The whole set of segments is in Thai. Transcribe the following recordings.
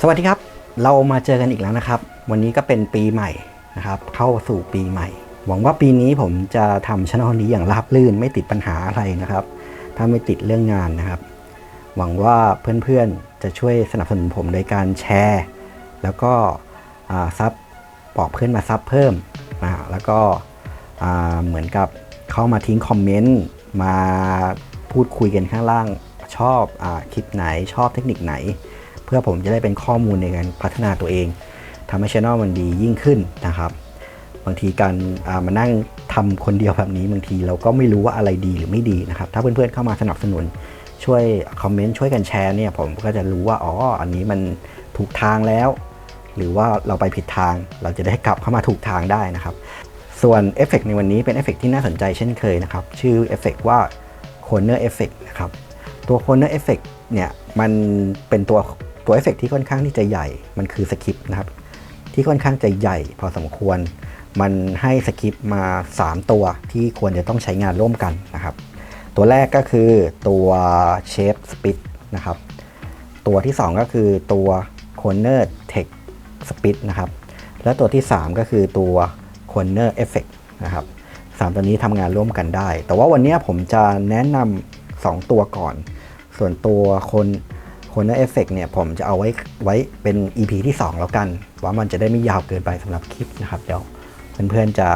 สวัสดีครับ เรามาเจอกันอีกแล้วนะครับ วันนี้ก็เป็นปีใหม่นะครับ เข้าสู่ปีใหม่ หวังว่าปีนี้ผมจะทำช่องนี้อย่างราบรื่นไม่ติดปัญหาอะไรนะครับ ถ้าไม่ติดเรื่องงานนะครับ หวังว่าเพื่อนๆจะช่วยสนับสนุนผมโดยการแชร์ แล้วก็ซับบอกเพื่อนมาซับเพิ่มอ่าแล้วก็เหมือนกับเข้ามาทิ้งคอมเมนต์มาพูดคุยกันข้างล่างชอบอคลิปไหนชอบเทคนิคไหน เพื่อผมจะได้เป็นข้อมูลในการพัฒนาตัวเองทำให้ช่องมันดียิ่งขึ้นนะครับ บางทีการมานั่งทำคนเดียวแบบนี้บางทีเราก็ไม่รู้ว่าอะไรดีหรือไม่ดีนะครับ ถ้าเพื่อนๆเข้ามาสนับสนุนช่วยคอมเมนต์ช่วยกันแชร์เนี่ยผมก็จะรู้ว่าอ๋ออันนี้มันถูกทางแล้ว หรือว่าเราไปผิดทาง เราจะได้กลับเข้ามาถูกทางได้นะครับ ส่วนเอฟเฟกในวันนี้เป็นเอฟเฟกที่น่าสนใจเช่นเคยนะครับ ชื่อเอฟเฟกว่า Corner Effect นะครับ ตัว Corner Effect เนี่ยมันเป็นตัว ตัวเอฟเฟกที่ค่อนข้างที่จะใหญ่มันคือสคริปต์นะครับ ที่ค่อนข้างจะใหญ่พอสมควร มันให้สคริปต์มา 3 ตัวที่ควรจะต้องใช้งานร่วมกันนะครับ ตัวแรกก็คือตัว Shape Speed นะครับ ตัวที่ 2 ก็คือตัว Corner Text Speed นะครับ และตัวที่ 3 ก็คือตัว Corner Effect นะครับสามตัวนี้ทำงานร่วมกันได้ แต่ว่าวันนี้ผมจะแนะนำ2ตัวก่อน ส่วนตัวคน Corner Effect เนี่ยผมจะเอาไว้ไว้เป็น EP ที่ 2 แล้วกัน ว่ามันจะได้ไม่ยาวเกินไปสำหรับคลิปนะครับ เดี๋ยวเพื่อนๆจะ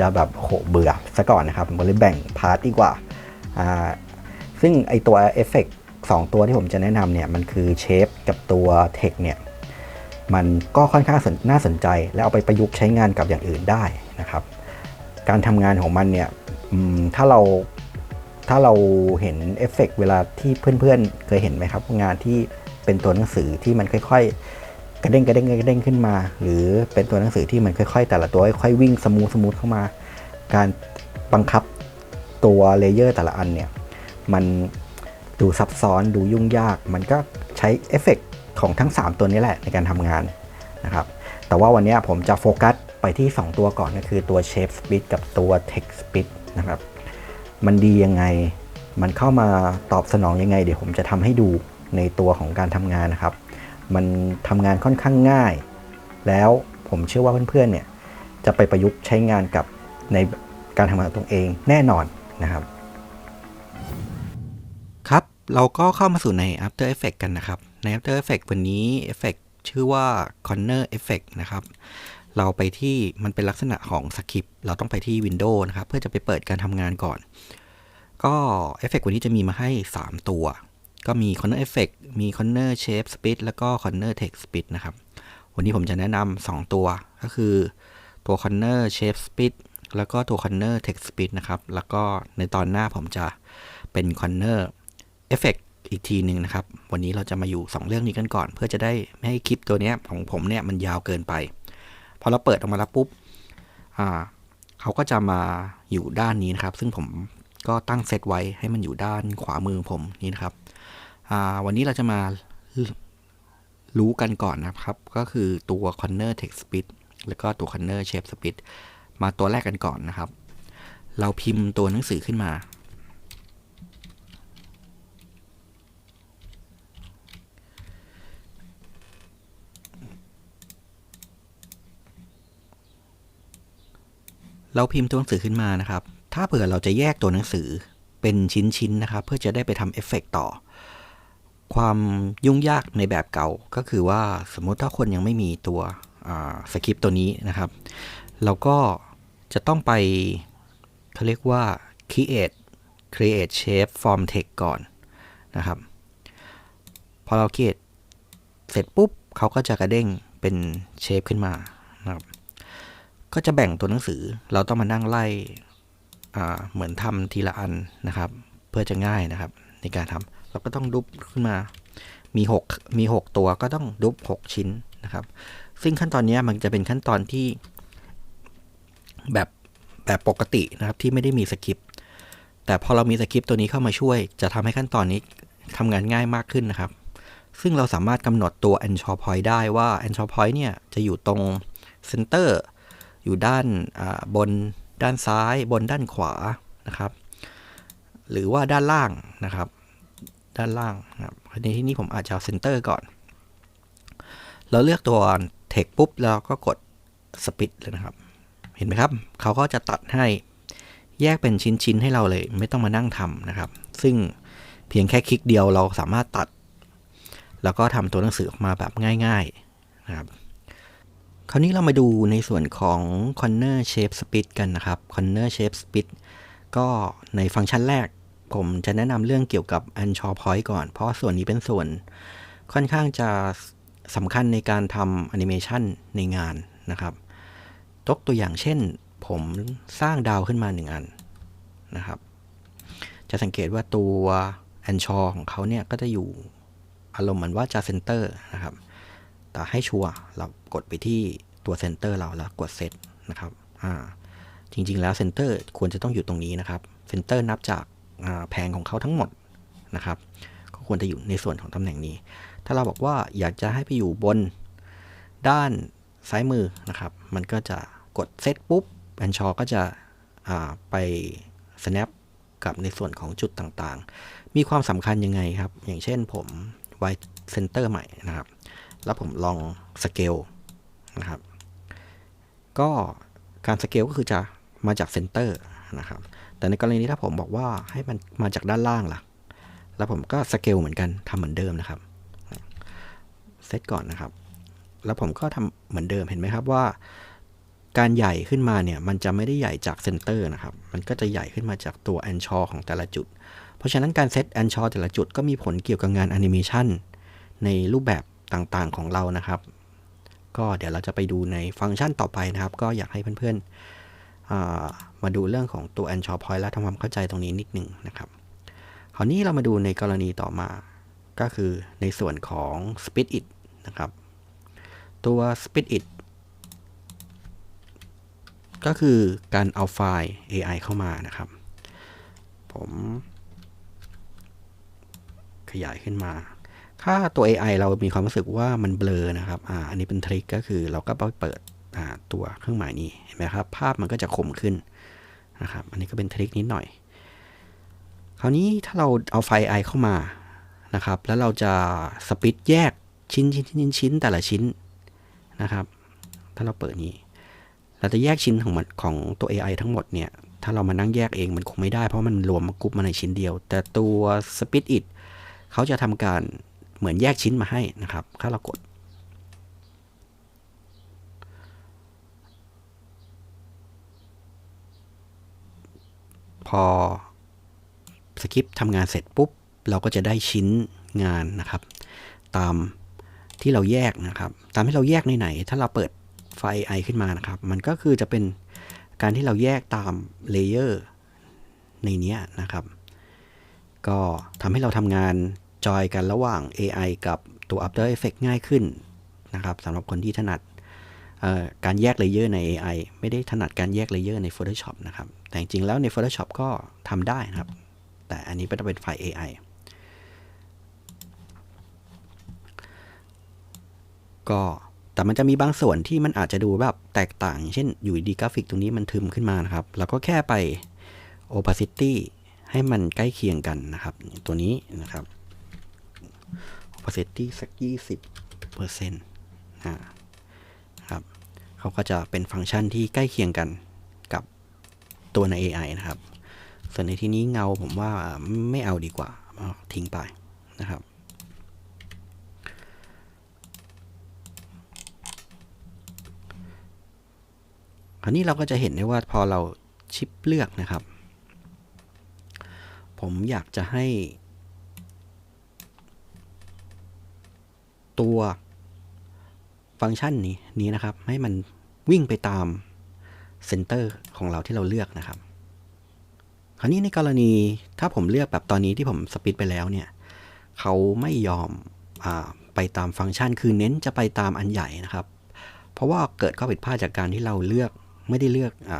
จะแบบโหเบื่อซะก่อนนะครับผมเลยแบ่งพาร์ทดีกว่าอ่า ซึ่งไอตัวเอฟเฟกสองตัวที่ผมจะแนะนำเนี่ย มันคือเชฟกับตัวเทคเนี่ย มันก็ค่อนข้างนน่าสนใจ และเอาไปประยุกต์ใช้งานกับอย่างอื่นได้นะครับ การทำงานของมันเนี่ยถ้าเรา ถ้าเราเห็นเอฟเฟกเวลาที่เพื่อนๆ เคยเห็นไหมครับ งานที่เป็นตัวหนังสือที่มันค่อย ๆ กระเด้งกระเด้งกระเด้งขึ้นมา หรือเป็นตัวหนังสือที่มันค่อยๆ แต่ละตัวค่อยๆวิ่งสมูทสมูทเข้ามา การบังคับตัวเลเยอร์แต่ละอันเนี่ยมันดูซับซ้อนดูยุ่งยาก มันก็ใช้เอฟเฟกต์ของทั้ง 3 ตัวนี้แหละในการทำงานนะครับแต่ว่าวันนี้ผมจะโฟกัสไปที่ 2 ตัวก่อนก็คือตัว Shape Speed กับตัว Text Speed นะครับ มันดียังไง มันเข้ามาตอบสนองยังไง เดี๋ยวผมจะทำให้ดูในตัวของการทำงานนะครับ มันทำงานค่อนข้างง่าย แล้วผมเชื่อว่าเพื่อนๆเนี่ยจะไปประยุกต์ใช้งานกับในการทำงานของตัวเองแน่นอนนะครับ ครับเราก็เข้ามาสู่ใน After Effects กันนะครับ ใน After Effects วันนี้ Effect ชื่อว่า Corner Effect นะครับ เราไปที่มันเป็นลักษณะของสคริปต์เราต้องไปที่ Windows นะครับ เพื่อจะไปเปิดการทำงานก่อน ก็เอฟเฟกวันนี้จะมีมาให้ 3 ตัว ก็มี Corner Effect มี Corner Shape Speed แล้วก็ Corner Text Speed นะครับ วันนี้ผมจะแนะนำ2ตัวก็คือตัว Corner Shape Speed แล้วก็ตัว Corner Text Speed นะครับ แล้วก็ในตอนหน้าผมจะเป็น Corner Effect อีกทีหนึ่งนะครับ วันนี้เราจะมาอยู่ 2 เรื่องนี้กันก่อน เพื่อจะได้ไม่ให้คลิปตัวนี้ของผมเนี่ยมันยาวเกินไป พอเราเปิดออกมาแล้วปุ๊บเขาก็จะมาอยู่ด้านนี้นะครับ ซึ่งผมก็ตั้งเซตไว้ให้มันอยู่ด้านขวามือผมนี่นะครับวันนี้เราจะมารู้กันก่อนนะครับ ก็คือตัว corner text speed แล้วก็ตัว corner shape speed มาตัวแรกกันก่อนนะครับ เราพิมพ์ตัวหนังสือขึ้นมา เราพิมพ์ตัวหนังสือขึ้นมานะครับ ถ้าเผื่อเราจะแยกตัวหนังสือเป็นชิ้นๆนะครับ เพื่อจะได้ไปทำเอฟเฟกต์ต่อ ความยุ่งยากในแบบเก่าก็คือว่าสมมติถ้าคนยังไม่มีตัวสคริปต์ตัวนี้นะครับ เราก็จะต้องไปเขาเรียกว่า create create shape form text ก่อนนะครับ พอเรา create เสร็จปุ๊บเขาก็จะกระเด้งเป็นเชฟขึ้นมานะครับ ก็จะแบ่งตัวหนังสือ เราต้องมานั่งไล่เหมือนทำทีละอันนะครับ เพื่อจะง่ายนะครับ ในการทำเราก็ต้องดุบขึ้นมา มี 6 มี 6 ตัวก็ต้องดุบ6 ชิ้นนะครับ ซึ่งขั้นตอนนี้มันจะเป็นขั้นตอนที่แบบแบบปกตินะครับที่ไม่ได้มีสคริปต์แต่พอเรามีสคริปต์ตัวนี้เข้ามาช่วย จะทำให้ขั้นตอนนี้ทำงานง่ายมากขึ้นนะครับ ซึ่งเราสามารถกำหนดตัว anchor point ได้ว่า anchor point เนี่ยจะอยู่ตรง center อยู่ด้านบนด้านซ้ายบนด้านขวานะครับ หรือว่าด้านล่างนะครับ ด้านล่างนะครับในที่นี้ผมอาจจะเอาเซนเตอร์ก่อน เราเลือกตัว text ปุ๊บเราก็กด split เลยนะครับ เห็นไหมครับ เขาก็จะตัดให้แยกเป็นชิ้นๆให้เราเลย ไม่ต้องมานั่งทำนะครับ ซึ่งเพียงแค่คลิกเดียวเราสามารถตัด แล้วก็ทำตัวหนังสือออกมาแบบง่าย ๆนะครับ คราวนี้เรามาดูในส่วนของ corner shape split กันนะครับ corner shape split ก็ในฟังก์ชันแรก ผมจะแนะนำเรื่องเกี่ยวกับ anchor point ก่อน เพราะส่วนนี้เป็นส่วนค่อนข้างจะสำคัญในการทำแอนิเมชันในงานนะครับยกตัวอย่างเช่น ผมสร้างดาวขึ้นมาหนึ่งอันนะครับ จะสังเกตว่าตัวแอนชอของเขาเนี่ยก็จะอยู่อารมณ์เหมือนว่าจะเซนเตอร์นะครับ แต่ให้ชัวร์เรากดไปที่ตัวเซนเตอร์เราแล้วกดเซตนะครับอ่าจริง ๆ แล้วเซนเตอร์ควรจะต้องอยู่ตรงนี้นะครับเซนเตอร์นับจากแผงของเขาทั้งหมดนะครับ ก็ควรจะอยู่ในส่วนของตำแหน่งนี้ ถ้าเราบอกว่าอยากจะให้ไปอยู่บนด้านซ้ายมือนะครับ มันก็จะกดเซตปุ๊บแอนชอก็จะไป snap กับในส่วนของจุดต่างๆ มีความสำคัญยังไงครับ อย่างเช่นผมไว้เซนเตอร์ใหม่นะครับ แล้วผมลองสเกลนะครับ ก็การสเกลก็คือจะมาจากเซนเตอร์นะครับ แต่ในกรณีนี้ถ้าผมบอกว่าให้มันมาจากด้านล่างล่ะ แล้วผมก็สเกลเหมือนกันทำเหมือนเดิมนะครับเซตก่อนนะครับ แล้วผมก็ทำเหมือนเดิมเห็นไหมครับว่า การใหญ่ขึ้นมาเนี่ย มันจะไม่ได้ใหญ่จากเซนเตอร์นะครับ มันก็จะใหญ่ขึ้นมาจากตัวแอนชอของแต่ละจุด เพราะฉะนั้นการเซตแอนชอแต่ละจุดก็มีผลเกี่ยวกับงานแอนิเมชันในรูปแบบ ต่างๆของเรานะครับ ก็เดี๋ยวเราจะไปดูในฟังก์ชันต่อไปนะครับ ก็อยากให้เพื่อนๆมาดูเรื่องของตัว a n c h o r point และทำความเข้าใจตรงนี้นิดนึงนะครับคราวนี้เรามาดูในกรณีต่อมาก็คือในส่วนของ split it นะครับ ตัว split it ก็คือการเอาไฟล์ AI เข้ามานะครับ ผม ขยายขึ้นมา ถ้าตัว AI เรามีความรู้สึกว่ามันเบลอนะครับอ่าอันนี้เป็นทริคก็คือเราก็ไปเปิดตัวเครื่องหมายนี้เห็นไหมครับ ภาพมันก็จะคมขึ้นนะครับ อันนี้ก็เป็นทริคนิดหน่อย คราวนี้ถ้าเราเอาไฟ AI เข้ามานะครับ แล้วเราจะสปิดแยกชิ้นชิ้นชิ้นชิ้นแต่ละชิ้นนะครับ ถ้าเราเปิดนี้ เราจะแยกชิ้นของมันของตัว AI ทั้งหมดเนี่ยถ้าเรามานั่งแยกเองมันคงไม่ได้เพราะมันรวมมากรุ๊ปมาในชิ้นเดียว แต่ตัว Split It เขาจะทำการ เหมือนแยกชิ้นมาให้นะครับ ถ้าเรากด พอสคริปต์ทำงานเสร็จปุ๊บ เราก็จะได้ชิ้นงานนะครับ ตามที่เราแยกนะครับ ตามที่เราแยกในไหนถ้าเราเปิดไฟล์ AI ขึ้นมานะครับ มันก็คือจะเป็นการที่เราแยกตามเลเยอร์ในนี้นะครับ ก็ทำให้เราทำงาน จอยกันระหว่าง AI กับตัว After Effects ง่ายขึ้นนะครับสำหรับคนที่ถนัดการแยกเลเยอร์ใน AI ไม่ได้ถนัดการแยกเลเยอร์ใน Photoshop นะครับ แต่จริงๆแล้วใน Photoshop ก็ทำได้นะครับ แต่อันนี้เป็นเป็นไฟล์ AI ก็แต่มันจะมีบางส่วนที่มันอาจจะดูแบบแตกต่าง เช่นอยู่ดีกราฟิกตรงนี้มันทึมขึ้นมานะครับ เราก็แค่ไป opacity ให้มันใกล้เคียงกันนะครับ ตัวนี้นะครับ opacity สัก 20เปอร์เซ็นต์นะครับเขาก็จะเป็นฟังก์ชันที่ใกล้เคียงกันกับตัวใน AI นะครับ ส่วนในที่นี้เงาผมว่าไม่เอาดีกว่าทิ้งไปนะครับราวนี้เราก็จะเห็นได้ว่าพอเราชิปเลือกนะครับ ผมอยากจะให้ ตัวฟังก์ชันนี้นี้นะครับ ให้มันวิ่งไปตามเซนเตอร์ของเราที่เราเลือกนะครับ คราวนี้ในกรณีถ้าผมเลือกแบบตอนนี้ที่ผมสปิดไปแล้วเนี่ยเขาไม่ยอมอไปตามฟังก์ชัน คือเน้นจะไปตามอันใหญ่นะครับ เพราะว่าเกิดข้อผิดพลาดจากการที่เราเลือกไม่ได้เลือกอ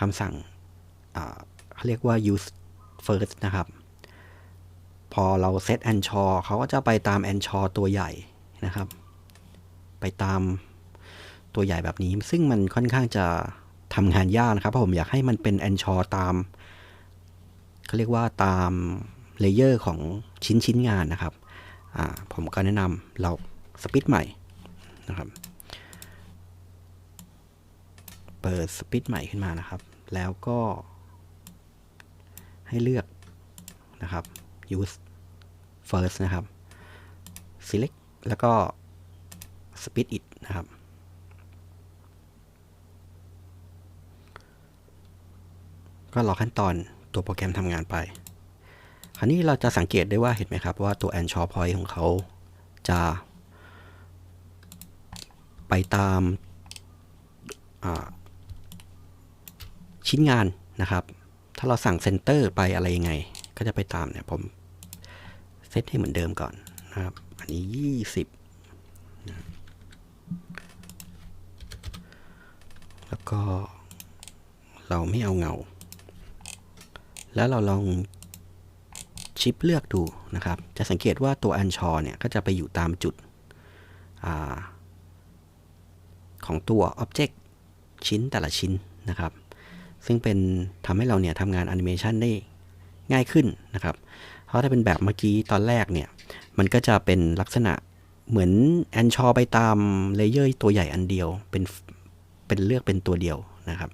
คำสั่งเขาเรียกว่า use first นะครับ พอเรา set a n c h o r เขาก็จะไปตาม a n c h o r ตัวใหญ่นะครับ ไปตามตัวใหญ่แบบนี้ ซึ่งมันค่อนข้างจะทำงานยากนะครับเพราะผมอยากให้มันเป็น a n c h o r ตามเขาเรียกว่าตามเลเยอร์ของชิ้นชิ้นงานนะครับ ผมก็แนะนำเราสปิดใหม่นะครับ เปิดสปิดใหม่ขึ้นมานะครับ แล้วก็ให้เลือกนะครับ use first นะครับ select แล้วก็ speed it นะครับ ก็รอขั้นตอนตัวโปรแกรมทำงานไป คราวนี้เราจะสังเกตได้ว่าเห็นไหมครับ ว่าตัว Anshaw Point ของเขาจะ ไปตามชิ้นงานนะครับ ถ้าเราสั่งเซนเตอร์ไปอะไรยังไง ก็จะไปตามเนี่ยผม เซตให้เหมือนเดิมก่อนนะครับ อันนี้ 20นะแล้วก็เราไม่เอาเงา แล้วเราลองชิปเลือกดูนะครับ จะสังเกตว่าตัวอันชอเนี่ย ก็จะไปอยู่ตามจุดอของตัว Object ชิ้นแต่ละชิ้นนะครับ ซึ่งเป็นทำให้เราเนี่ยทำงานแอนิเมชันได้ง่ายขึ้นนะครับ เพราะถ้าเป็นแบบเมื่อกี้ตอนแรกเนี่ย มันก็จะเป็นลักษณะเหมือนแอนชอไปตามเลเยอร์ตัวใหญ่อันเดียว เป็นเป็นเลือกเป็นตัวเดียวนะครับ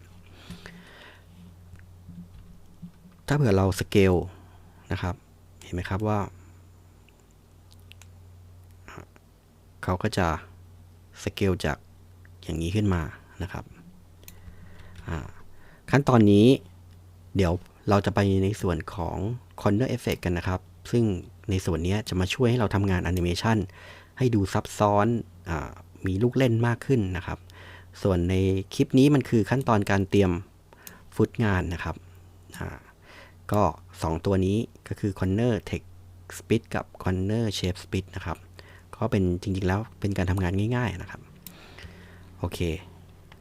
ถ้าเผื่อเราสเกลนะครับ เห็นไหมครับว่า เขาก็จะสเกลจากอย่างนี้ขึ้นมานะครับ ขั้นตอนนี้เดี๋ยวเราจะไปในส่วนของ Corner Effect กันนะครับ ซึ่งในส่วนนี้จะมาช่วยให้เราทำงานแอนิเมชันให้ดูซับซ้อนอมีลูกเล่นมากขึ้นนะครับ ส่วนในคลิปนี้มันคือขั้นตอนการเตรียมฟุตงานนะครับก็ 2 ตัวนี้ก็คือ Corner Text Speed กับ Corner Shape Speed นะครับ ก็เป็นจริงๆแล้วเป็นการทำงานง่าย ๆนะครับ โอเค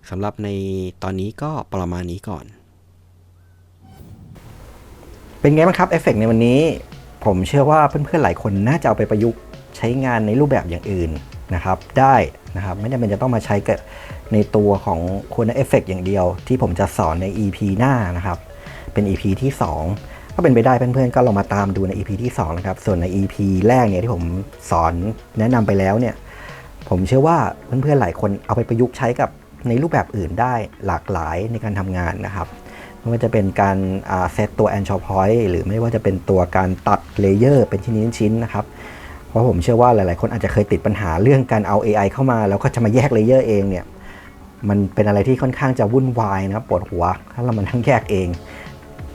สำหรับในตอนนี้ก็ประมาณนี้ก่อน เป็นไงบ้างครับเอฟเฟกในวันนี้ ผมเชื่อว่าเพื่อนๆหลายคนน่าจะเอาไปประยุกต์ใช้งานในรูปแบบอย่างอื่นนะครับได้นะครับไม่จำเป็นจะต้องมาใช้กับในตัวของคุณเอฟเฟกอย่างเดียว ที่ผมจะสอนใน EP หน้านะครับ เป็น EP ที่2ก็เป็นไปได้เพื่อนๆก็ลองมาตามดูใน EP ที่2นะครับส่วนใน EP แรกเนี่ยที่ผมสอนแนะนำไปแล้วเนี่ยผมเชื่อว่าเพื่อนๆหลายคนเอาไปประยุกต์ใช้กับในรูปแบบอื่นได้หลากหลายในการทำงานนะครับ ไม่ว่าจะเป็นการเซตตัว a n c h o r point หรือไม่ว่าจะเป็นตัวการตัดเลเยอร์เป็นชิ้นๆนนะครับ เพราะผมเชื่อว่าหลาย ๆ คนอาจจะเคยติดปัญหาเรื่องการเอา AI เข้ามาแล้วก็จะมาแยกเลเยอร์เองเนี่ยมันเป็นอะไรที่ค่อนข้างจะวุ่นวายนะครับปวดหัว ถ้าเรามันทั้งแยกเอง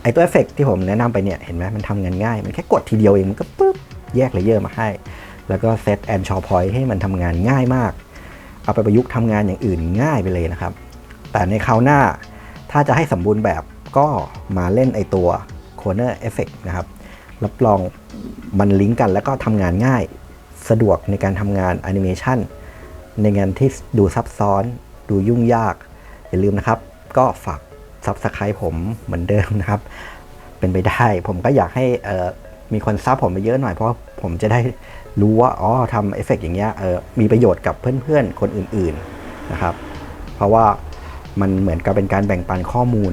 ไอตัวเอฟเฟกที่ผมแนะนำไปเนี่ยเห็นไหมมันทำงานง่าย มันแค่กดทีเดียวเองมันก็ปุ๊บแยกเลเยอร์มาให้ แล้วก็เซตแอนชอพอยให้มันทำงานง่ายมาก เอาไปประยุกต์ทำงานอย่างอื่นง่ายไปเลยนะครับ แต่ในคราวหน้าถ้าจะให้สมบูรณ์แบบ ก็มาเล่นไอตัว Corner Effect นะครับ รับรองมันลิงก์กันแล้วก็ทำงานง่าย สะดวกในการทำงานแอนิเมชันในงานที่ดูซับซ้อน ดูยุ่งยาก อย่าลืมนะครับ ก็ฝาก Subscribe ผมเหมือนเดิมนะครับ เป็นไปได้ผมก็อยากให้มีคนซับผมไปเยอะหน่อยเพราะผมจะได้รู้ว่าอ๋อทำเอฟเฟกต์อย่างเงี้ยเออมีประโยชน์กับเพื่อนๆ คนอื่นๆนะครับ เพราะว่ามันเหมือนกับเป็นการแบ่งปันข้อมูล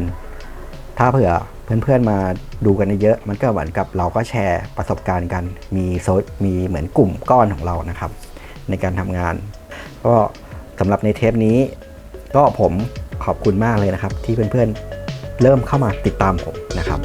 ถ้าเผื่อเพื่อนๆมาดูกันเยอะมันก็เหมือนกับเราก็แชร์ประสบการณ์กัน มีโซมีเหมือนกลุ่มก้อนของเรานะครับ ในการทำงาน ก็สำหรับในเทปนี้ ก็ผมขอบคุณมากเลยนะครับ ที่เพื่อนๆเริ่มเข้ามาติดตามผมนะครับ